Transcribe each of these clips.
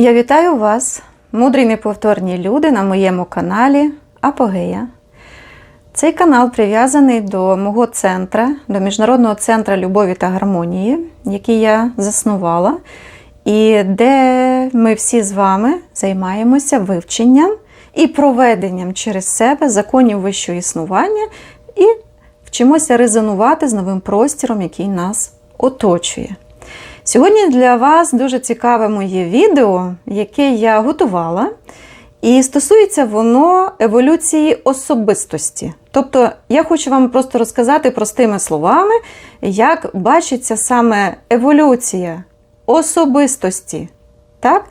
Я вітаю вас, мудрі неповторні люди, на моєму каналі Апогея. Цей канал прив'язаний до мого центра, до Міжнародного центру любові та гармонії, який я заснувала, і де ми всі з вами займаємося вивченням і проведенням через себе законів вищого існування і вчимося резонувати з новим простіром, який нас оточує. Сьогодні для вас дуже цікаве моє відео, яке я готувала, і стосується воно еволюції особистості. Тобто, я хочу вам просто розказати простими словами, як бачиться саме еволюція особистості. Так?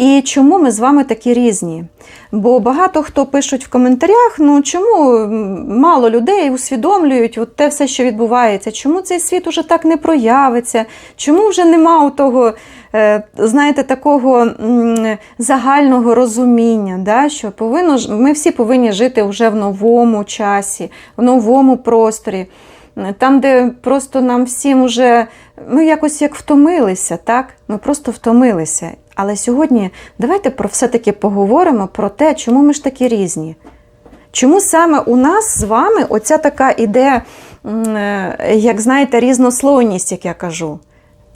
І чому ми з вами такі різні? Бо багато хто пишуть в коментарях, ну чому мало людей усвідомлюють от те все, що відбувається, чому цей світ уже так не проявиться, чому вже нема у того, е, знаєте, такого загального розуміння, да, що повинно, ми всі повинні жити вже в новому часі, в новому просторі. Там, де просто нам всім уже ми якось як втомилися, так? Ми просто втомилися. Але сьогодні давайте про все-таки поговоримо про те, чому ми ж такі різні. Чому саме у нас з вами оця така іде, як знаєте, різнословність, як я кажу,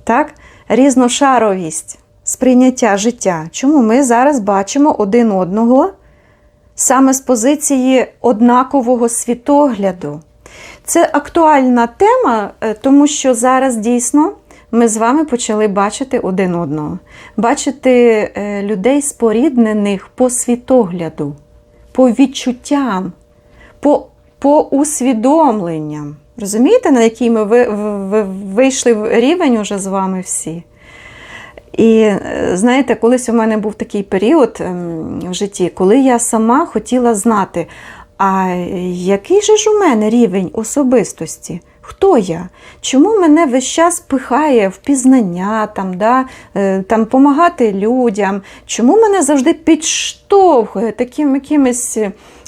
так? різношаровість, сприйняття життя. Чому ми зараз бачимо один одного саме з позиції однакового світогляду? Це актуальна тема, тому що зараз дійсно ми з вами почали бачити один одного, бачити людей споріднених по світогляду, по відчуттям, по по усвідомленням. Розумієте, на який ми ви, ви, вийшли в рівень уже з вами всі? І знаєте, колись у мене був такий період в житті, коли я сама хотіла знати, а який же ж у мене рівень особистості? Хто я? Чому мене весь час пихає в пізнання, там, да, там, помагати людям? Чому мене завжди підштовхує такими якимись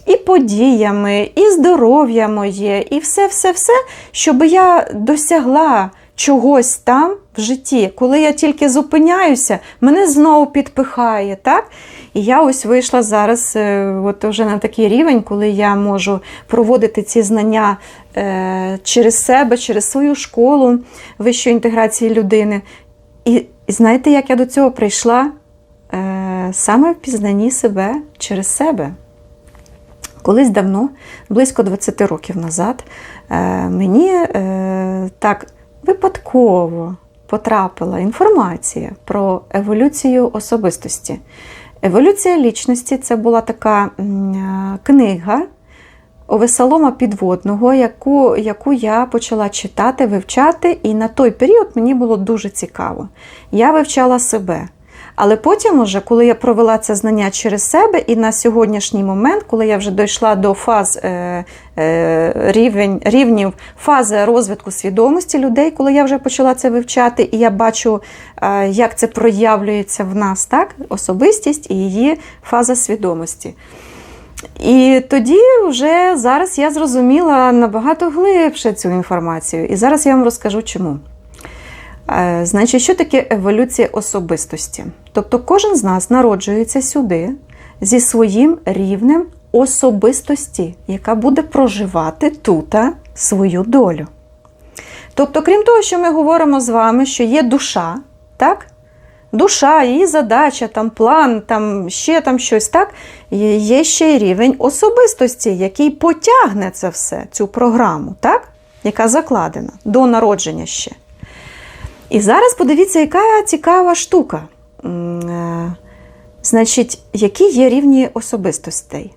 і подіями, і здоров'я моє, і все-все-все, щоб я досягла чогось там в житті. Коли я тільки зупиняюся, мене знову підпихає. так? І я ось вийшла зараз от вже на такий рівень, коли я можу проводити ці знання через себе, через свою школу вищої інтеграції людини. І, знаєте, як я до цього прийшла? Саме в пізнанні себе через себе. Колись давно, близько 20 років назад, мені так випадково потрапила інформація про еволюцію особистості. Еволюція лічності це була така книга Овесолома Підводного, яку, яку я почала читати, вивчати, і на той період мені було дуже цікаво. Я вивчала себе. Але потім, уже, коли я провела це знання через себе, і на сьогоднішній момент, коли я вже дійшла до фаз е, е, рівень, рівнів фази розвитку свідомості людей, коли я вже почала це вивчати, і я бачу, е, як це проявлюється в нас, так? особистість і її фаза свідомості. І тоді вже зараз я зрозуміла набагато глибше цю інформацію. І зараз я вам розкажу чому. Значить, що таке еволюція особистості? Тобто кожен з нас народжується сюди зі своїм рівнем особистості, яка буде проживати тут свою долю. Тобто, крім того, що ми говоримо з вами, що є душа, так? Душа, її задача, там план, там ще там щось, так? Є ще й рівень особистості, який потягне це все, цю програму, так? яка закладена до народження ще. І зараз подивіться, яка цікава штука. Значить, які є рівні особистостей?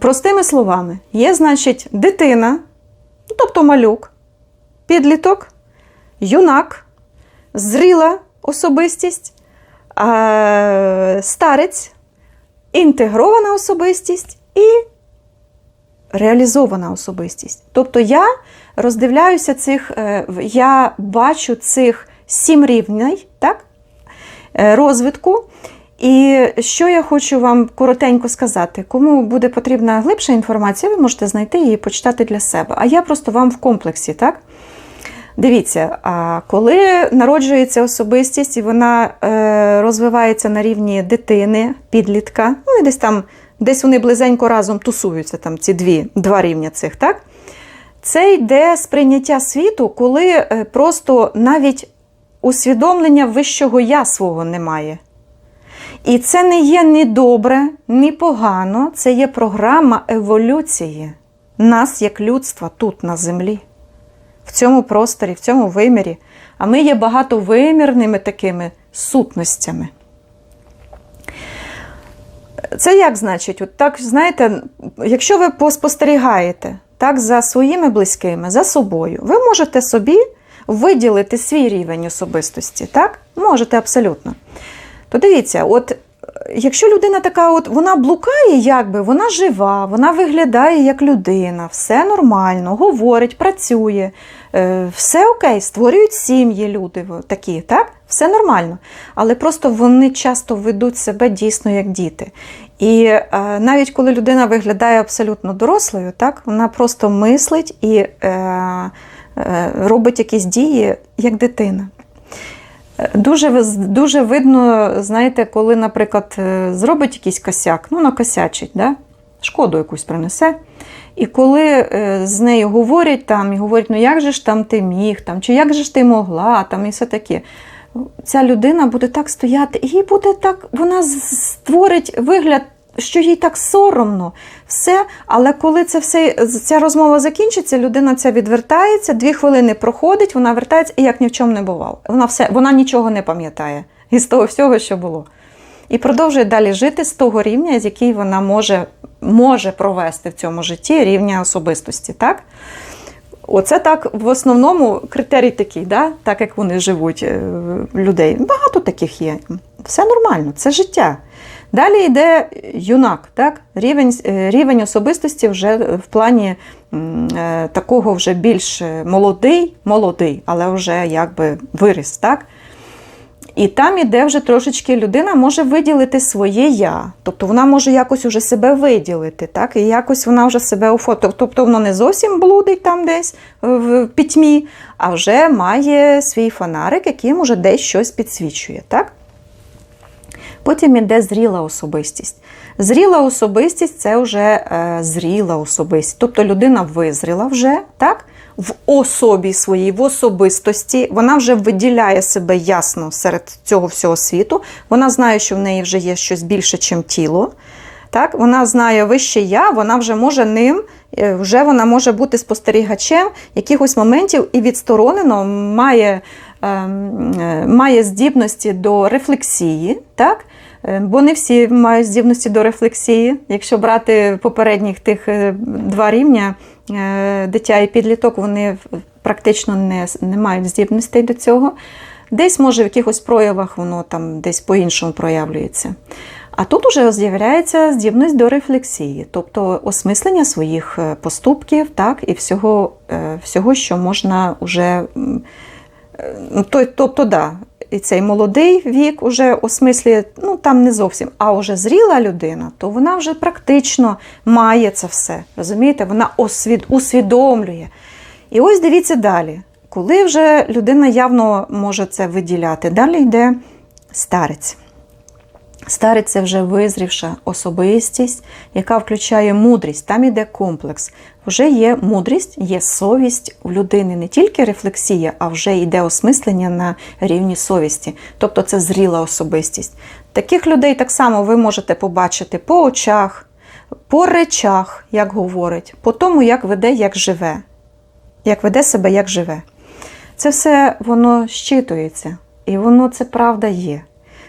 Простими словами, є, значить, дитина, тобто малюк, підліток, юнак, зріла особистість, старець, інтегрована особистість і реалізована особистість. Тобто я роздивляюся цих, я бачу цих сім рівней так, розвитку. І що я хочу вам коротенько сказати, кому буде потрібна глибша інформація, ви можете знайти її і почитати для себе. А я просто вам в комплексі, так? Дивіться, коли народжується особистість і вона е, розвивається на рівні дитини, підлітка, ну і десь там, десь вони близенько разом тусуються, там ці дві, два рівня цих, так? Це йде сприйняття світу, коли е, просто навіть усвідомлення вищого я свого немає. І це не є ні добре, ні погано, це є програма еволюції нас як людства тут на землі, в цьому просторі, в цьому вимірі. А ми є багатовимірними такими сутностями. Це як значить? От так, знаєте, якщо ви поспостерігаєте так, за своїми близькими, за собою, ви можете собі виділити свій рівень особистості. Так? Можете абсолютно. То дивіться, от якщо людина така, от вона блукає, якби вона жива, вона виглядає як людина, все нормально, говорить, працює, е, все окей, створюють сім'ї люди такі, так? Все нормально. Але просто вони часто ведуть себе дійсно як діти. І е, навіть коли людина виглядає абсолютно дорослою, так, вона просто мислить і е, е, робить якісь дії як дитина. Дуже, дуже видно, знаєте, коли, наприклад, е, зробить якийсь косяк, ну, накосячить, да? шкоду якусь принесе. І коли е, з нею говорять там, і говорять, ну як же ж там ти міг, там, чи як же ж ти могла, там, і все таке. Ця людина буде так стояти, і буде так, вона створить вигляд, що їй так соромно, все. Але коли це все, ця розмова закінчиться, людина ця відвертається, дві хвилини проходить, вона вертається і як ні в чому не бувало. Вона все, вона нічого не пам'ятає із того всього, що було. І продовжує далі жити з того рівня, з який вона може, може провести в цьому житті рівня особистості. Так? Оце так в основному критерій такий, да? так як вони живуть е, людей. Багато таких є. Все нормально, це життя. Далі йде юнак, так? рівень, е, рівень особистості вже в плані е, такого вже більш е, молодий, молодий, але вже якби виріс. Так? І там іде вже трошечки людина може виділити своє я. Тобто вона може якось уже себе виділити, так? і якось вона вже себе оформить. Тобто воно не зовсім блудить там десь в пітьмі, а вже має свій фонарик, яким уже десь щось підсвічує. Так? Потім іде зріла особистість. Зріла особистість це вже е, зріла особистість. Тобто людина визріла вже, так? В особі своїй, в особистості, вона вже виділяє себе ясно серед цього всього світу. Вона знає, що в неї вже є щось більше, ніж тіло. Так? Вона знає вище я, вона вже може ним, е, вже вона може бути спостерігачем якихось моментів і відсторонено має, ем, е, має здібності до рефлексії. Так? Е, Бо не всі мають здібності до рефлексії. Якщо брати попередніх тих е, два рівня, е, дитя і підліток, вони практично не, не мають здібностей до цього. Десь, може, в якихось проявах воно там десь по-іншому проявлюється. А тут уже з'являється здібність до рефлексії, тобто осмислення своїх поступків, так, і всього, всього що можна вже. ну, то- Тобто, да, і цей молодий вік уже осмислює, ну там не зовсім, а вже зріла людина, то вона вже практично має це все. Розумієте, вона освід, усвідомлює. І ось дивіться далі. Коли вже людина явно може це виділяти, далі йде старець. Старець це вже визрівша особистість, яка включає мудрість. Там іде комплекс. Вже є мудрість, є совість у людини, не тільки рефлексія, а вже йде осмислення на рівні совісті. Тобто це зріла особистість. Таких людей так само ви можете побачити по очах, по речах, як говорить, по тому, як веде, як живе, як веде себе, як живе. Це все воно щитується, і воно це правда є.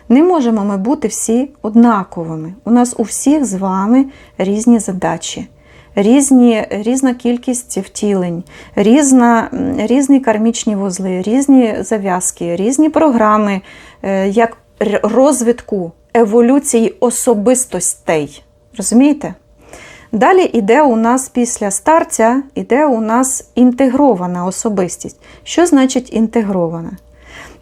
Не можемо ми бути всі однаковими. У нас у всіх з вами різні задачі, різні, різна кількість втілень, різна, різні кармічні вузли, різні зав'язки, різні програми е, як розвитку еволюції особистостей. Розумієте? Далі іде у нас після старця, іде у нас інтегрована особистість. Що значить інтегрована?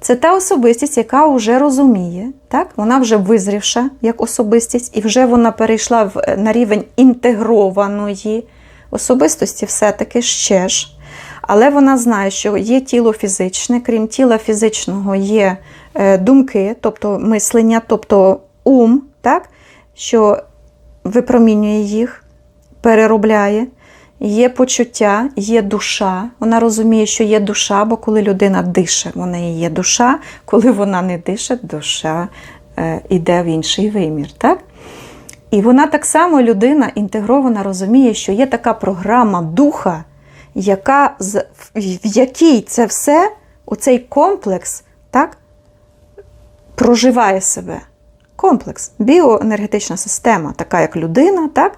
Це та особистість, яка вже розуміє, так? вона вже визрівша як особистість, і вже вона перейшла в, на рівень інтегрованої особистості, все-таки ще ж. Але вона знає, що є тіло фізичне, крім тіла фізичного є е, думки, тобто мислення, тобто ум, так? що випромінює їх, переробляє. Є почуття, є душа. Вона розуміє, що є душа, бо коли людина дише, в неї є душа. Коли вона не дише, душа е, йде в інший вимір. Так? І вона так само, людина інтегрована, розуміє, що є така програма духа, яка, в якій це все, оцей комплекс, так, проживає себе. Комплекс, біоенергетична система, така як людина, так?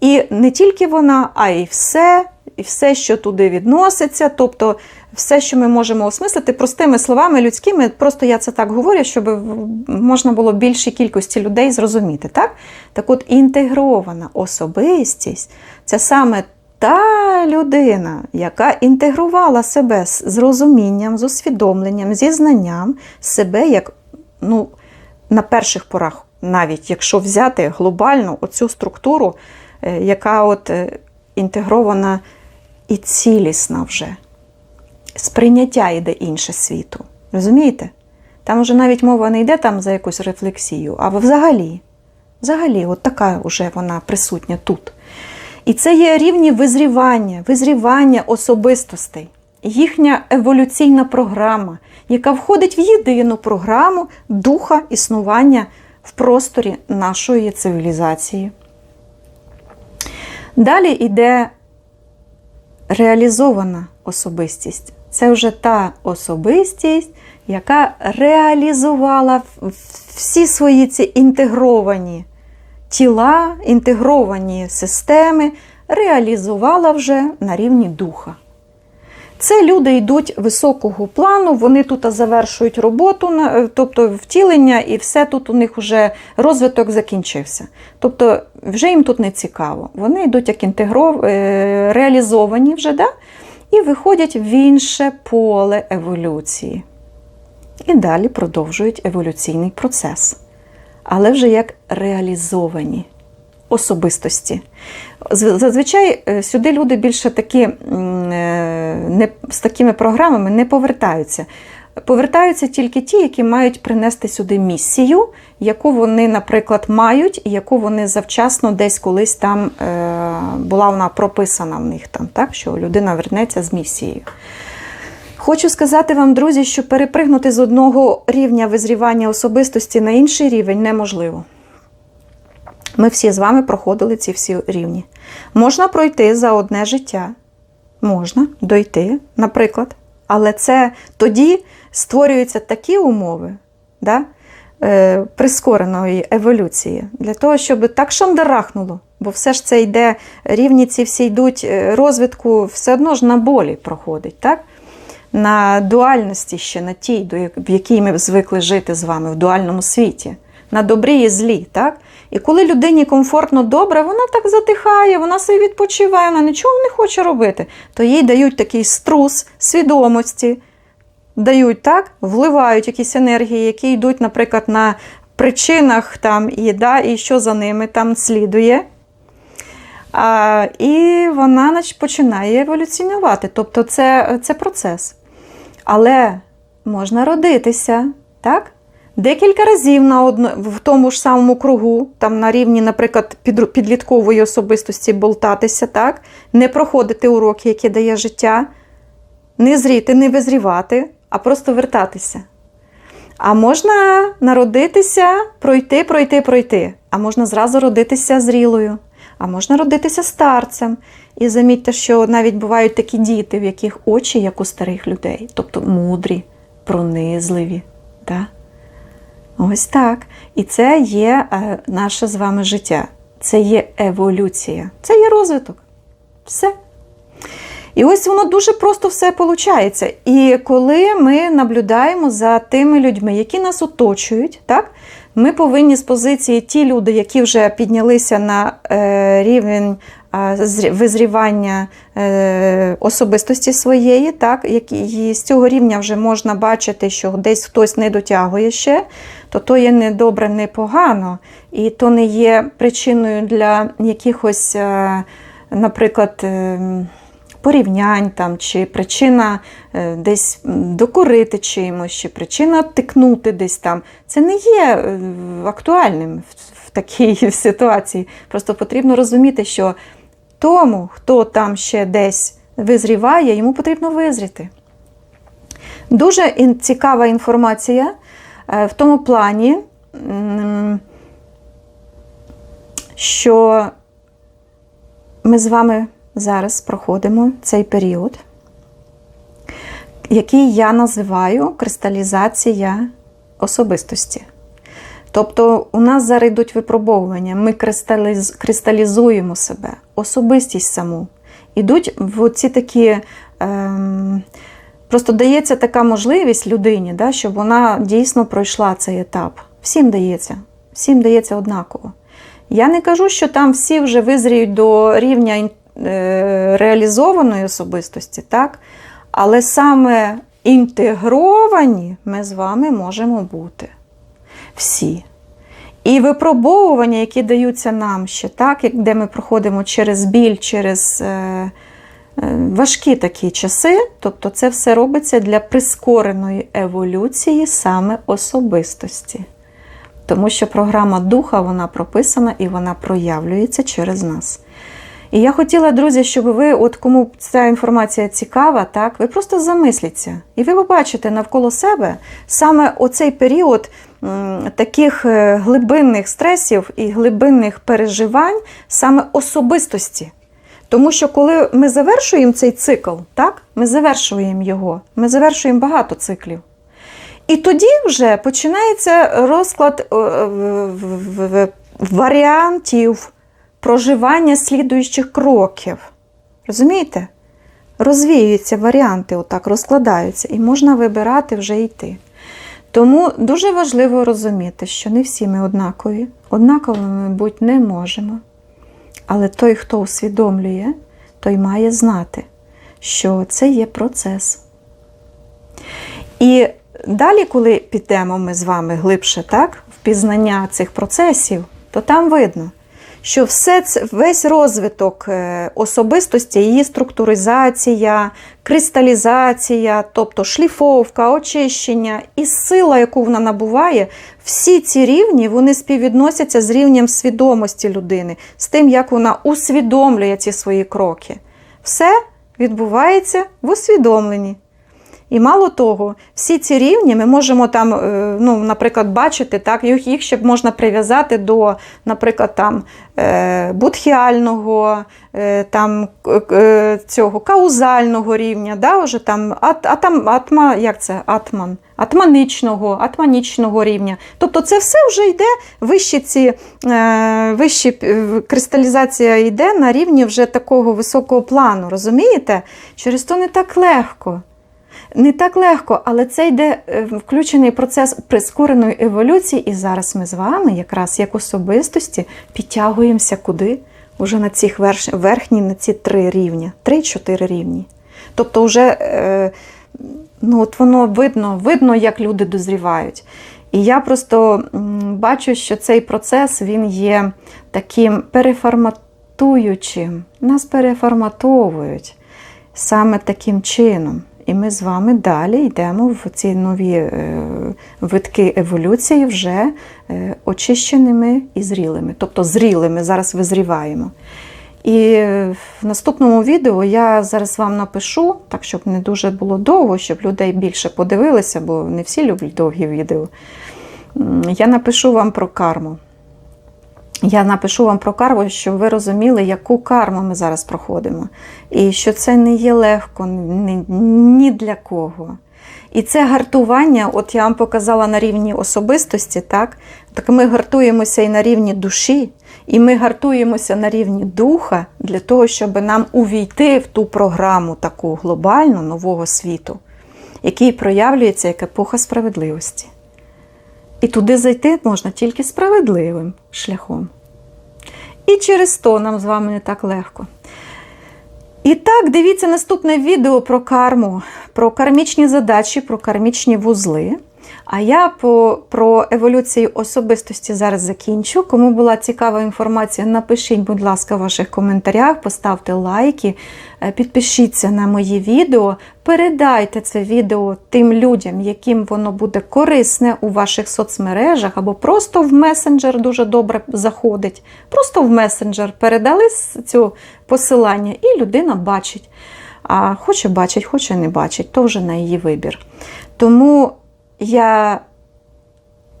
І не тільки вона, а й все, і все, що туди відноситься, тобто все, що ми можемо осмислити простими словами людськими, просто я це так говорю, щоб можна було більшій кількості людей зрозуміти. Так, так от інтегрована особистість це саме та людина, яка інтегрувала себе з розумінням, з усвідомленням, зі знанням себе як ну, на перших порах, навіть якщо взяти глобально оцю структуру, яка от е, інтегрована і цілісна вже. Сприйняття йде інше світу. Розумієте? Там вже навіть мова не йде там за якусь рефлексію, а взагалі, взагалі, от така вже вона присутня тут. І це є рівні визрівання, визрівання особистостей, їхня еволюційна програма, яка входить в єдину програму духа існування в просторі нашої цивілізації. Далі йде реалізована особистість. Це вже та особистість, яка реалізувала всі свої ці інтегровані тіла, інтегровані системи, реалізувала вже на рівні духа. Це люди йдуть високого плану, вони тут завершують роботу, тобто втілення, і все тут у них вже розвиток закінчився. Тобто вже їм тут не цікаво. Вони йдуть як інтегров... е, реалізовані вже, да? і виходять в інше поле еволюції. І далі продовжують еволюційний процес. Але вже як реалізовані особистості. Зазвичай е, сюди люди більше такі е, не, з такими програмами не повертаються. Повертаються тільки ті, які мають принести сюди місію, яку вони, наприклад, мають, і яку вони завчасно десь колись там е, була вона прописана в них там, так, що людина вернеться з місією. Хочу сказати вам, друзі, що перепригнути з одного рівня визрівання особистості на інший рівень неможливо. Ми всі з вами проходили ці всі рівні. Можна пройти за одне життя, можна дойти, наприклад, але це тоді створюються такі умови да, е, прискореної еволюції для того, щоб так шандарахнуло. Бо все ж це йде, рівні ці всі йдуть е, розвитку, все одно ж на болі проходить. так? на дуальності ще на тій, в якій ми звикли жити з вами в дуальному світі, на добрі і злі. Так? І коли людині комфортно добре, вона так затихає, вона собі відпочиває, вона нічого не хоче робити, то їй дають такий струс свідомості, дають так, вливають якісь енергії, які йдуть, наприклад, на причинах там, і, да, і що за ними там слідує. А, і вона нач- починає еволюціонувати. Тобто це, це процес. Але можна родитися, так? Декілька разів на одно, в тому ж самому кругу, там на рівні, наприклад, підру- підліткової особистості болтатися, так? не проходити уроки, які дає життя, не зріти, не визрівати, а просто вертатися. А можна народитися, пройти, пройти, пройти. А можна зразу родитися зрілою, а можна родитися старцем. І замітьте, що навіть бувають такі діти, в яких очі, як у старих людей, тобто мудрі, пронизливі. Да? Ось так. І це є е, наше з вами життя. Це є еволюція, це є розвиток. Все. І ось воно дуже просто все виходить. І коли ми наблюдаємо за тими людьми, які нас оточують, так, ми повинні з позиції ті люди, які вже піднялися на е, рівень визрівання е, особистості своєї, так, і з цього рівня вже можна бачити, що десь хтось не дотягує ще, то то є не добре, не погано, і то не є причиною для якихось, е, наприклад, е, порівнянь, там, чи причина десь докорити чимось, чи причина тикнути десь там. Це не є актуальним в такій ситуації. Просто потрібно розуміти, що тому, хто там ще десь визріває, йому потрібно визріти. Дуже цікава інформація е, в тому плані, що ми з вами зараз проходимо цей період, який я називаю кристалізація особистості. Тобто у нас зараз йдуть випробовування, ми кристаліз, кристалізуємо себе, особистість саму. Ідуть в ці такі. Ем, просто дається така можливість людині, да, щоб вона дійсно пройшла цей етап. Всім дається, всім дається однаково. Я не кажу, що там всі вже визріють до рівня е, реалізованої особистості, так? але саме інтегровані ми з вами можемо бути. Всі. І випробовування, які даються нам ще, так, де ми проходимо через біль, через е, е, важкі такі часи, тобто це все робиться для прискореної еволюції саме особистості. Тому що програма духа вона прописана і вона проявлюється через нас. І я хотіла, друзі, щоб ви, от кому ця інформація цікава, так, ви просто замисліться. І ви побачите навколо себе саме оцей період таких е, глибинних стресів і глибинних переживань, саме особистості. Тому що коли ми завершуємо цей цикл, так, ми завершуємо його, ми завершуємо багато циклів. І тоді вже починається розклад е, варіантів проживання слідуючих кроків. Розумієте? Розвіюються варіанти, отак розкладаються, і можна вибирати вже йти. Тому дуже важливо розуміти, що не всі ми однакові, однаковими бути не можемо. Але той, хто усвідомлює, той має знати, що це є процес. І далі, коли підемо ми з вами глибше так, в пізнання цих процесів, то там видно, що все це, весь розвиток е, особистості, її структуризація, кристалізація, тобто шліфовка, очищення і сила, яку вона набуває, всі ці рівні вони співвідносяться з рівнем свідомості людини, з тим, як вона усвідомлює ці свої кроки. Все відбувається в усвідомленні. І мало того, всі ці рівні ми можемо там, е, ну, наприклад, бачити, так, їх ще можна прив'язати до, наприклад, там, е, будхіального, е, там, цього каузального рівня, да, вже там, атам, атма, як це, атман, атманичного, атманічного рівня. Тобто це все вже йде вищі ці, вищі кристалізація йде на рівні вже такого високого плану, розумієте? Через то не так легко. Не так легко, але це йде е, включений процес прискореної еволюції, і зараз ми з вами, якраз як особистості, підтягуємося куди? Уже на ці верхні, на ці три рівня, три-чотири рівні. Тобто, вже е, ну, от воно видно, видно, як люди дозрівають. І я просто бачу, що цей процес він є таким переформатуючим. Нас переформатовують саме таким чином. І ми з вами далі йдемо в ці нові е, витки еволюції вже е, очищеними і зрілими. Тобто зрілими, зараз визріваємо. І в наступному відео я зараз вам напишу, так щоб не дуже було довго, щоб людей більше подивилися, бо не всі люблять довгі відео. Я напишу вам про карму. Я напишу вам про карму, щоб ви розуміли, яку карму ми зараз проходимо. І що це не є легко ні, для кого. І це гартування, от я вам показала на рівні особистості, так? Так ми гартуємося і на рівні душі, і ми гартуємося на рівні духа для того, щоб нам увійти в ту програму таку глобальну нового світу, який проявлюється як епоха справедливості. І туди зайти можна тільки справедливим шляхом. І через то нам з вами не так легко. І так, дивіться наступне відео про карму, про кармічні задачі, про кармічні вузли. А я по, про еволюцію особистості зараз закінчу. Кому була цікава інформація, напишіть, будь ласка, в ваших коментарях, поставте лайки, е, підпишіться на мої відео, передайте це відео тим людям, яким воно буде корисне у ваших соцмережах, або просто в месенджер дуже добре заходить. Просто в месенджер передали цю посилання, і людина бачить. А хоче бачить, хоче не бачить, то вже на її вибір. Тому я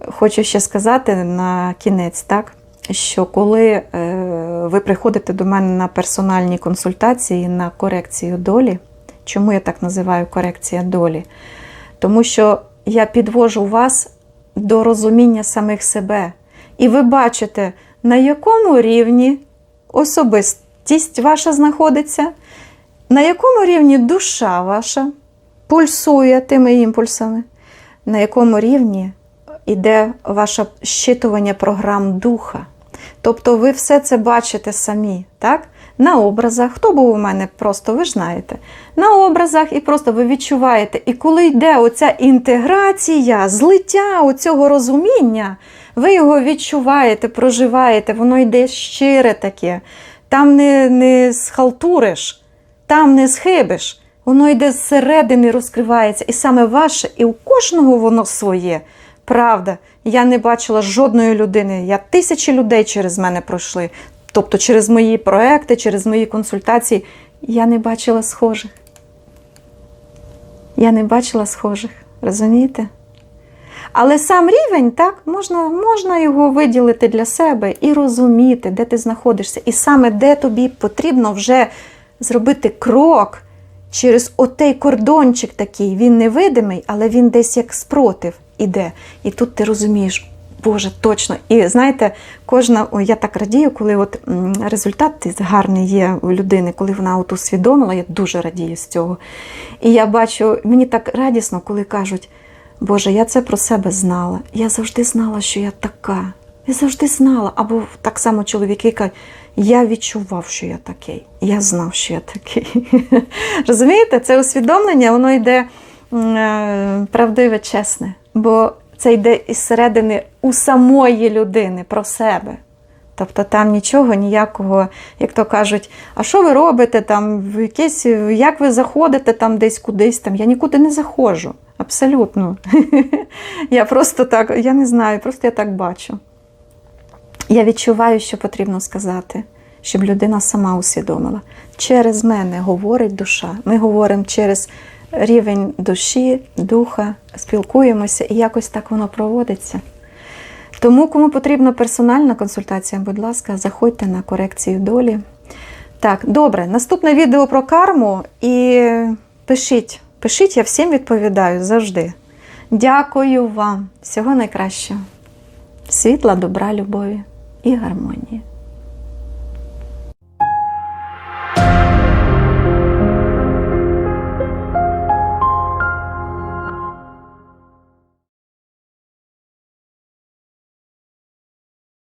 хочу ще сказати на кінець, так, що коли е, ви приходите до мене на персональні консультації на корекцію долі, чому я так називаю корекція долі? Тому що я підвожу вас до розуміння самих себе. І ви бачите, на якому рівні особистість ваша знаходиться, на якому рівні душа ваша пульсує тими імпульсами, на якому рівні йде ваше щитування програм духа. Тобто ви все це бачите самі, так? На образах. Хто був у мене просто, ви ж знаєте. На образах і просто ви відчуваєте. І коли йде оця інтеграція, злиття оцього розуміння, ви його відчуваєте, проживаєте, воно йде щире таке. Там не, не схалтуриш, там не схибиш. Воно йде зсередини, розкривається. І саме ваше, і у кожного воно своє. Правда, я не бачила жодної людини. Я тисячі людей через мене пройшли. Тобто через мої проекти, через мої консультації. Я не бачила схожих. Я не бачила схожих. Розумієте? Але сам рівень, так, можна, можна його виділити для себе і розуміти, де ти знаходишся. І саме де тобі потрібно вже зробити крок через отей кордончик такий. Він невидимий, але він десь як спротив іде. І тут ти розумієш, Боже, точно. І знаєте, кожна, я так радію, коли от результат гарний є у людини, коли вона от усвідомила, я дуже радію з цього. І я бачу, мені так радісно, коли кажуть, Боже, я це про себе знала. Я завжди знала, що я така. Я завжди знала. Або так само чоловіки кажуть, я відчував, що я такий. Я знав, що я такий. Розумієте, це усвідомлення, воно йде е, правдиве, чесне. Бо це йде із середини у самої людини про себе. Тобто там нічого, ніякого, як то кажуть, а що ви робите там, в як ви заходите там десь кудись там. Я нікуди не заходжу. Абсолютно. Я просто так, я не знаю, просто я так бачу. Я відчуваю, що потрібно сказати, щоб людина сама усвідомила. Через мене говорить душа. Ми говоримо через рівень душі, духа, спілкуємося і якось так воно проводиться. Тому, кому потрібна персональна консультація, будь ласка, заходьте на корекцію долі. Так, добре, наступне відео про карму і пишіть. Пишіть, я всім відповідаю завжди. Дякую вам. Всього найкращого. Світла, добра, любові і гармонії.